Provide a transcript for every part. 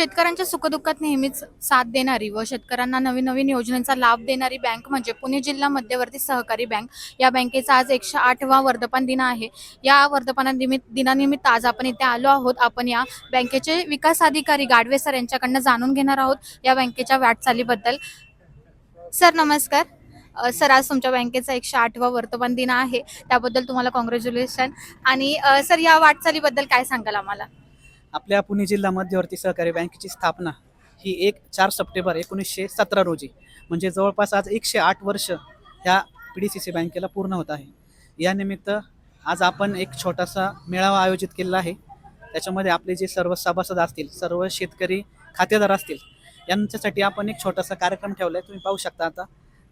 शेतकऱ्यांच्या सुखदुःखात नेहमीच साथ देणारी व शेतकऱ्यांना नवीन नवीन योजनांचा लाभ देणारी बँक म्हणजे पुणे जिल्हा मध्यवर्ती सहकारी बँक. या बँकेचा आज एकशे आठवा वर्धापन दिन आहे. या वर्धापनानिमित्त दिनानिमित्त आज आपण इथे आलो आहोत. आपण या बँकेचे विकास अधिकारी गाडवे सर यांच्याकडनं जाणून घेणार आहोत या बँकेच्या वाटचालीबद्दल. सर नमस्कार. सर आज तुमच्या बँकेचा एकशे आठवा वर्तमान दिन आहे. त्याबद्दल तुम्हाला कॉंग्रॅच्युलेशन आणि सर या वाटचालीबद्दल काय सांगाल आम्हाला? आपल्या पुणे जिल्हा मध्यवर्ती सहकारी बँकेची स्थापना ही एक चार सप्टेंबर एकोणीसशे सतरा रोजी. म्हणजे जवळपास आज एकशे आठ वर्ष ह्या पी डी सी सी बँकेला पूर्ण होत आहे. यानिमित्त आज आपण एक छोटासा मेळावा आयोजित केलेला आहे. त्याच्यामध्ये आपले जे सर्व सभासद असतील सर्व शेतकरी खातेदार असतील यांच्यासाठी आपण एक छोटासा कार्यक्रम ठेवला आहे तुम्ही पाहू शकता आता.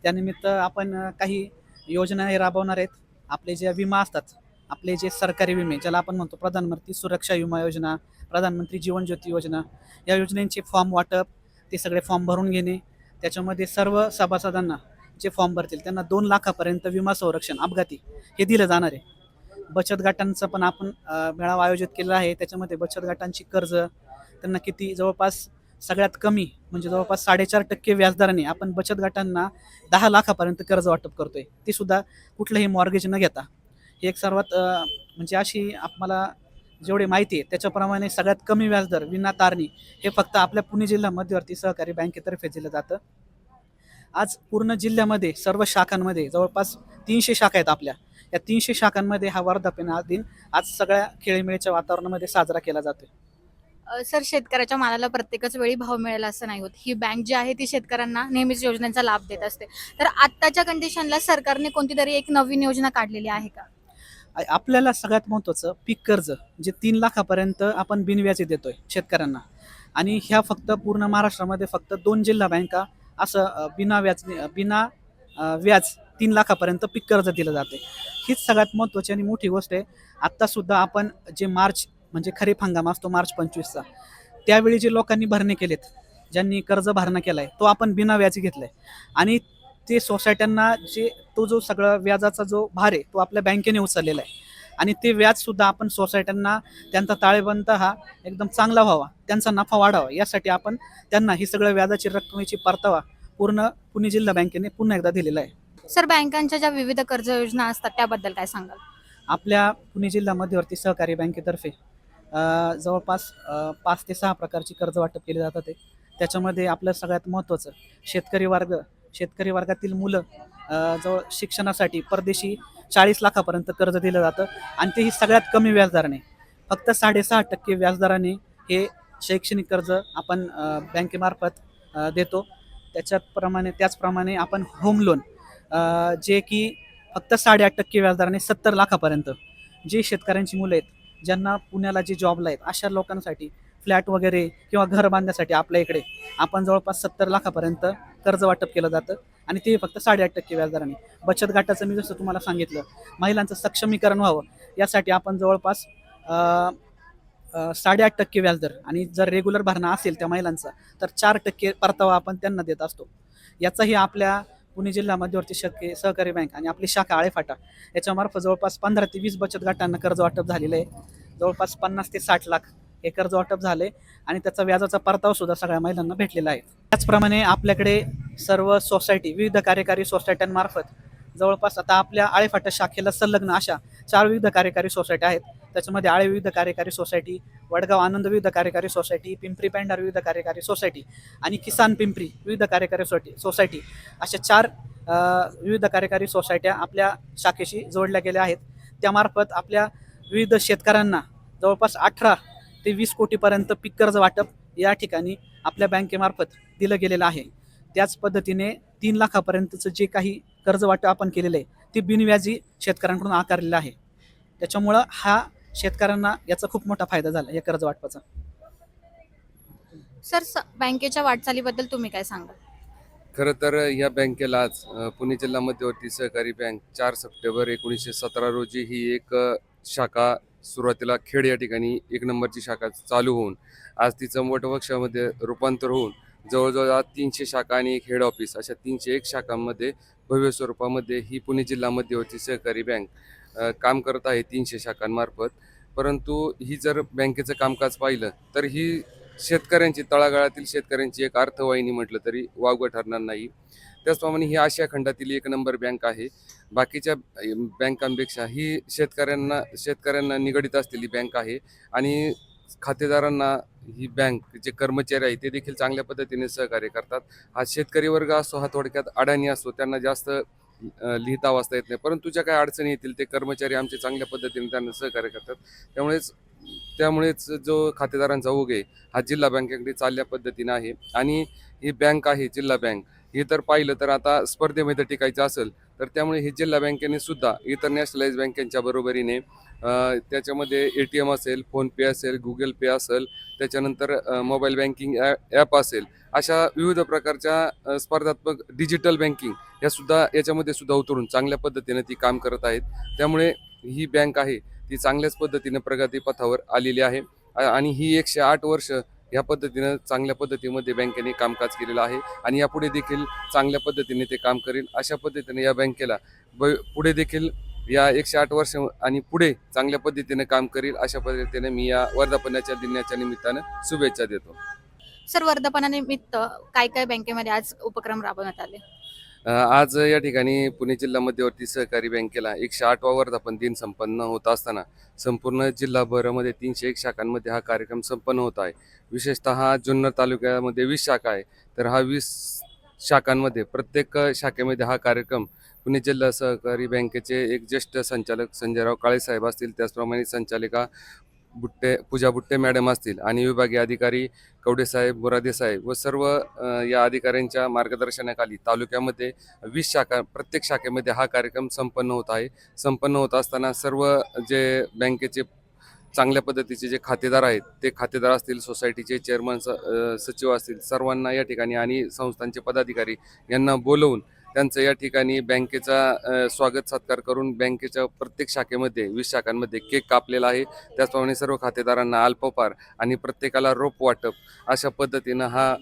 त्यानिमित्त आपण काही योजना हे राबवणार आहेत. आपले जे विमा असतात आपले जे सरकारी विमे ज्याला आपण म्हणतो प्रधानमंत्री सुरक्षा विमा योजना प्रधानमंत्री जीवन ज्योती योजना या योजनेचे फॉर्म वाटप ते सगळे फॉर्म भरून घेणे त्याच्यामध्ये सर्व सभासदांना जे फॉर्म भरतील त्यांना दोन लाखापर्यंत विमा संरक्षण अपघाती हे दिलं जाणार आहे. बचत गटांचा पण आपण मेळावा आयोजित केलेला आहे त्याच्यामध्ये बचत गटांची कर्ज त्यांना किती जवळपास सगळ्यात कमी म्हणजे जवळपास साडेचार टक्के व्याजदराने आपण बचत गटांना दहा लाखापर्यंत कर्ज वाटप करतोय. ते सुद्धा कुठलंही मॉर्गेज न घेता. ही एक सर्वात म्हणजे अशी आम्हाला जेवढी माहिती आहे त्याच्याप्रमाणे सगळ्यात कमी व्याजदर विना तारणी हे फक्त आपल्या पुणे जिल्हा मध्यवर्ती सहकारी बँकेतर्फे दिलं जातं. आज पूर्ण जिल्ह्यामध्ये सर्व शाखांमध्ये जवळपास तीनशे शाखा आहेत आपल्या. या तीनशे शाखांमध्ये हा वर्धापन हा दिन आज सगळ्या खेळीमेळीच्या वातावरणामध्ये साजरा केला जातो सर शेतकऱ्याच्या मालाला प्रत्येकच वेळी भाव मिळेल असं नाही होत. ही बँक जी आहे ती शेतकऱ्यांना नेहमीच योजनांचा लाभ देत असते. तर आत्ताच्या कंडिशनला सरकारने कोणती तरी एक नवीन योजना काढलेली आहे का? आपल्याला सगळ्यात महत्त्वाचं पीक कर्ज जे तीन लाखापर्यंत आपण बिनव्याजे देतोय शेतकऱ्यांना. आणि ह्या फक्त पूर्ण महाराष्ट्रामध्ये फक्त दोन जिल्हा बँका असं बिना व्याज बिना व्याज तीन लाखापर्यंत पीक कर्ज दिलं जाते. हीच सगळ्यात महत्त्वाची आणि मोठी गोष्ट आहे. आत्तासुद्धा आपण जे मार्च म्हणजे खरीप हंगाम असतो मार्च पंचवीसचा त्यावेळी जे लोकांनी भरणे केलेत ज्यांनी कर्ज भरणा केला आहे तो आपण बिना व्याजी घेतला आहे आणि ते सोसायट्यांना जे तो जो सगळा व्याजाचा जो भार आहे तो आपल्या बँकेने उचललेला आहे. आणि ते व्याजसुद्धा आपण सोसायट्यांना त्यांचा ताळेबंद हा एकदम चांगला व्हावा त्यांचा नफा वाढावा यासाठी आपण त्यांना ही सगळं व्याजाची रकमेची परतावा पूर्ण पुणे जिल्हा बँकेने पुन्हा एकदा दिलेला आहे. सर बँकांच्या ज्या विविध कर्ज योजना असतात त्याबद्दल काय सांगाल? आपल्या पुणे जिल्हा मध्यवर्ती सहकारी बँकेतर्फे जवळपास पाच ते सहा प्रकारची कर्ज वाटप केली जातात त्याच्यामध्ये आपलं सगळ्यात महत्त्वाचं शेतकरी वर्ग शेतकरी वर्गातील मुलं जवळ शिक्षणासाठी परदेशी चाळीस लाखापर्यंत कर्ज दिलं जातं आणि तेही सगळ्यात कमी व्याजदराने. फक्त साडेसहा टक्के व्याजदराने हे शैक्षणिक कर्ज आपण बँकेमार्फत देतो. त्याच्याप्रमाणे त्याचप्रमाणे आपण होम लोन जे की फक्त साडेआठ टक्के व्याजदराने सत्तर लाखापर्यंत. जे शेतकऱ्यांची मुलं आहेत ज्यांना पुण्याला जे जॉबला आहेत अशा लोकांसाठी फ्लॅट वगैरे किंवा घर बांधण्यासाठी आपल्या इकडे आपण जवळपास सत्तर लाखापर्यंत कर्ज वाटप केलं जातं आणि ते फक्त साडेआठ टक्के व्याजदराने. बचत गटाचं मी जसं तुम्हाला सांगितलं महिलांचं सक्षमीकरण व्हावं यासाठी आपण जवळपास साडेआठ टक्के व्याजदर आणि जर रेग्युलर भरणा असेल त्या महिलांचा तर चार टक्के परतावा आपण त्यांना देत असतो. याचाही आपल्या पुणे जिल्हा मध्यवर्ती शक्य सहकारी बँक आणि आपली शाखा आळेफाटा याच्यामार्फत जवळपास पंधरा ते वीस बचत गटांना कर्ज वाटप झालेलं आहे. जवळपास पन्नास ते साठ लाख हे कर्ज वाटप झाले आणि त्याचा व्याजाचा परतावा सुद्धा सगळ्या महिलांना भेटलेला आहे. त्याचप्रमाणे आपल्याकडे सर्व सोसायटी विविध कार्यकारी सोसायट्यांमार्फत जवळपास आता आपल्या आळेफाट्या शाखेला संलग्न अशा चार विविध कार्यकारी सोसायट्या आहेत. त्याच्यामध्ये आळे विविध कार्यकारी सोसायटी वडगाव आनंद विविध कार्यकारी सोसायटी पिंपरी पेंढार विविध कार्यकारी सोसायटी आणि किसान पिंपरी विविध कार्यकारी सोसायटी सोसायटी अशा चार विविध कार्यकारी सोसायट्या आपल्या शाखेशी जोडल्या गेल्या आहेत. त्यामार्फत आपल्या विविध शेतकऱ्यांना जवळपास अठरा ते वीस कोटीपर्यंत पीक कर्ज वाटप या ठिकाणी आपल्या बँकेमार्फत दिलं गेलेलं आहे. त्याच पद्धतीने तीन लाखापर्यंतचं जे काही कर्ज वाटप आपण केलेलं आहे ते बिनव्याजी शेतकऱ्यांकडून आकारलेलं आहे. त्याच्यामुळं हा शेतकऱ्यांना याचा खूप मोठा फायदा झाला या कर्ज वाटपाचा. सर स- बँकेच्या वाटचालीबद्दल तुम्ही काय सांगाल? खरं तर ह्या बँकेला आज पुणे जिल्हा मध्यवर्ती सहकारी बँक चार सप्टेंबर एकोणीसशे सतरा रोजी ही एक शाखा सुरुवातीला खेड या ठिकाणी एक नंबरची शाखा चालू होऊन आज तिचं वटवृक्षामध्ये रूपांतर होऊन जवळजवळ आज तीनशे शाखा आणि एक हेड ऑफिस अशा तीनशे एक शाखांमध्ये भव्य स्वरूपामध्ये ही पुणे जिल्हा मध्यवर्ती सहकारी बँक. काम करत आहे तीनशे शाखांमार्फत. परंतु ही जर बँकेचं कामकाज पाहिलं तर ही शेतकऱ्यांची तळागाळातील शेतकऱ्यांची एक अर्थवाहिनी म्हटलं तरी वावगं ठरणार नाही. त्याचप्रमाणे ही आशिया खंडातील एक नंबर बँक आहे. बाकीच्या बँकांपेक्षा ही शेतकऱ्यांना शेतकऱ्यांना निगडित असलेली बँक आहे आणि खातेदारांना ही बँक जे कर्मचारी आहे ते देखील चांगल्या पद्धतीने सहकार्य करतात. हा शेतकरी वर्ग असो हा थोडक्यात अडाणी असो त्यांना जास्त लिहिता वाचता येत नाही. परंतु ज्या काही अडचणी येतील ते कर्मचारी आमचे चांगल्या पद्धतीने त्यांना सहकार्य करतात. त्यामुळेच त्यामुळेच जो खातेदारांचा ओघ आहे हा जिल्हा बँकेकडे चालल्या पद्धतीने आहे. आणि ही बँक आहे जिल्हा बँक. हे तर पाहिलं तर आता स्पर्धेमध्ये टिकायचं असेल तर त्यामुळे ही जिल्हा बँकेने सुद्धा इतर नॅशनलाइज बँकेच्या बरोबरीने त्याच्यामध्ये ए टी एम असेल फोनपे असेल गुगल पे असेल त्याच्यानंतर मोबाईल बँकिंग ॲप असेल अशा विविध प्रकारच्या स्पर्धात्मक डिजिटल बँकिंग या सुद्धा याच्यामध्ये सुद्धा उतरून चांगल्या पद्धतीने ती काम करत आहेत. त्यामुळे ही बँक आहे ती चांगल्याच पद्धतीने प्रगतीपथावर आलेली आहे. आणि ही एकशे आठ वर्ष या पद्धतीनं चांगल्या पद्धतीमध्ये बँकेने कामकाज केलेलं आहे आणि यापुढे देखील चांगल्या पद्धतीने ते काम करेल. अशा पद्धतीने या बँकेला ब पुढे देखील या एकशे आठ वर्ष आणि पुढे चांगल्या पद्धतीने काम करेल. अशा पद्धतीने मी या वर्धापनाच्या दिनाच्या निमित्तानं शुभेच्छा देतो. सर वर्धापनानिमित्त काय काय बँकेमध्ये आज उपक्रम राबवण्यात आले? आज या ठिकाणी पुणे जिल्हा मध्यवर्ती सहकारी बँकेला एकशे आठवा वर्धापन दिन संपन्न होत असताना संपूर्ण जिल्हाभरामध्ये तीनशे एक शाखांमध्ये हा कार्यक्रम संपन्न होत आहे. विशेषतः जुन्नर तालुक्यामध्ये वीस शाखा आहे. तर हा वीस शाखांमध्ये प्रत्येक शाखेमध्ये हा कार्यक्रम पुणे जिल्हा सहकारी बँकेचे एक ज्येष्ठ संचालक संजयराव काळेसाहेब असतील त्याचप्रमाणे संचालिका बुट्टे पूजा बुट्टे मॅडम असतील आणि विभागीय अधिकारी कवडेसाहेब बोरादे साहेब व सर्व या अधिकाऱ्यांच्या मार्गदर्शनाखाली तालुक्यामध्ये वीस शाखा प्रत्येक शाखेमध्ये हा कार्यक्रम संपन्न होत आहे. संपन्न होत असताना सर्व जे बँकेचे चांगल्या पद्धतीचे जे खातेदार आहेत ते खातेदार असतील सोसायटीचे चेअरमन स सचिव असतील सर्वांना या ठिकाणी आणि संस्थांचे पदाधिकारी यांना बोलवून त्यांचं या ठिकाणी बँकेचा स्वागत सत्कार करून बँकेच्या प्रत्येक शाखेमध्ये वीस शाखांमध्ये केक कापलेला आहे. त्याचप्रमाणे सर्व खातेदारांना अल्पपार आणि प्रत्येकाला रोप वाटप अशा पद्धतीनं हा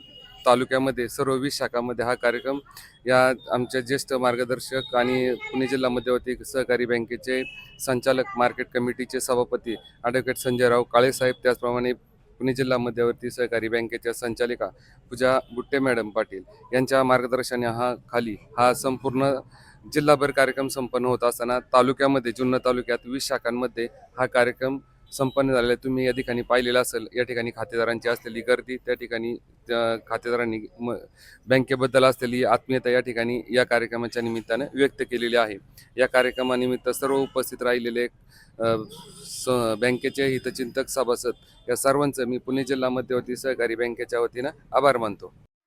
तालुक्यामध्ये सर्व वीस शाखामध्ये हा कार्यक्रम या आमच्या ज्येष्ठ मार्गदर्शक आणि पुणे जिल्हा मध्यवर्ती सहकारी बँकेचे संचालक मार्केट कमिटीचे सभापती ॲडव्होकेट संजयराव काळेसाहेब त्याचप्रमाणे पुणे जिल्हा मध्यवर्ती सहकारी बँकेच्या संचालिका पूजा बुट्टे मॅडम पाटील यांच्या मार्गदर्शना हा खाली हा संपूर्ण जिल्हाभर कार्यक्रम संपन्न होत असताना तालुक्यामध्ये जुन्नर तालुक्यात वीस शाखांमध्ये हा कार्यक्रम संपन्न झालेलं आहे. तुम्ही या ठिकाणी पाहिलेलं असेल या ठिकाणी खातेदारांची असलेली गर्दी त्या ठिकाणी त्या खातेदारांनी म बँकेबद्दल असलेली आत्मीयता या ठिकाणी या कार्यक्रमाच्या निमित्तानं व्यक्त केलेली आहे या कार्यक्रमानिमित्त सर्व उपस्थित राहिलेले स बँकेचे हितचिंतक सभासद या सर्वांचं मी पुणे जिल्हा मध्यवर्ती सहकारी बँकेच्या वतीनं आभार मानतो